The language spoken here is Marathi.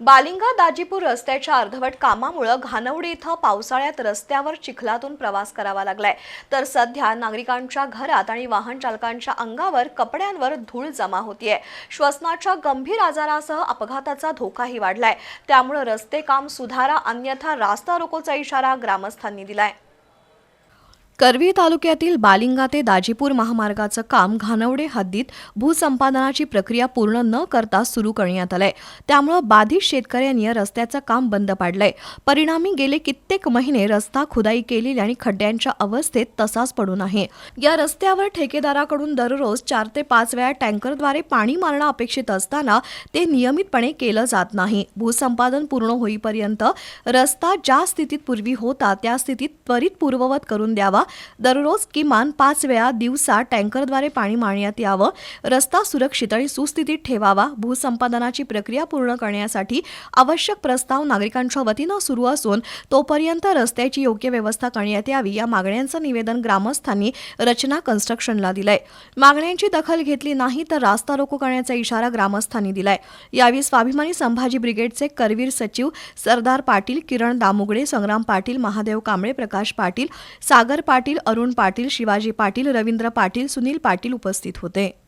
बालिंगा दाजीपूर रस्त्याच्या अर्धवट कामामुळे घाणवडी इथं पावसाळ्यात रस्त्यावर चिखलातून प्रवास करावा लागलाय. तर सध्या नागरिकांच्या घरात आणि वाहन चालकांच्या अंगावर कपड्यांवर धूळ जमा होतीये. श्वसनाच्या गंभीर आजारासह अपघाताचा धोकाही वाढलाय. त्यामुळे रस्ते काम सुधारा अन्यथा रास्ता रोकोचा इशारा ग्रामस्थांनी दिलाय. करवी तालुक्यातील बालिंगा ते दाजीपूर महामार्गाचं काम घानवडे हद्दीत भूसंपादनाची प्रक्रिया पूर्ण न करता सुरू करण्यात आलंय. त्यामुळं बाधित शेतकऱ्यांनी या रस्त्याचं काम बंद पाडलंय. परिणामी गेले कित्येक महिने रस्ता खुदाई केलेली आणि खड्ड्यांच्या अवस्थेत तसाच पडून आहे. या रस्त्यावर ठेकेदाराकडून दररोज चार ते पाच वेळा टँकरद्वारे पाणी मारणं अपेक्षित असताना ते नियमितपणे केलं जात नाही. भूसंपादन पूर्ण होईपर्यंत रस्ता ज्या स्थितीत पूर्वी होता त्या स्थितीत त्वरित पूर्ववत करून द्यावा दररोज किमान पाच वेळा दिवसा टँकरद्वारे पाणी मारण्यात यावं. रस्ता सुरक्षित आणि सुस्थितीत ठेवावा. भूसंपादनाची प्रक्रिया पूर्ण करण्यासाठी आवश्यक प्रस्ताव नागरिकांच्या वतीनं सुरू असून तोपर्यंत रस्त्याची योग्य व्यवस्था करण्यात यावी या मागण्यांचं निवेदन ग्रामस्थांनी रचना कन्स्ट्रक्शनला दिलंय. मागण्यांची दखल घेतली नाही तर रास्ता रोको करण्याचा इशारा ग्रामस्थांनी दिलाय. यावेळी स्वाभिमानी संभाजी ब्रिगेडचे करवीर सचिव सरदार पाटील किरण दामुगडे संग्राम पाटील महादेव कांबळे प्रकाश पाटील सागर पाटील अरुण पाटील शिवाजी पाटील रवींद्र पाटील सुनील पाटील उपस्थित होते.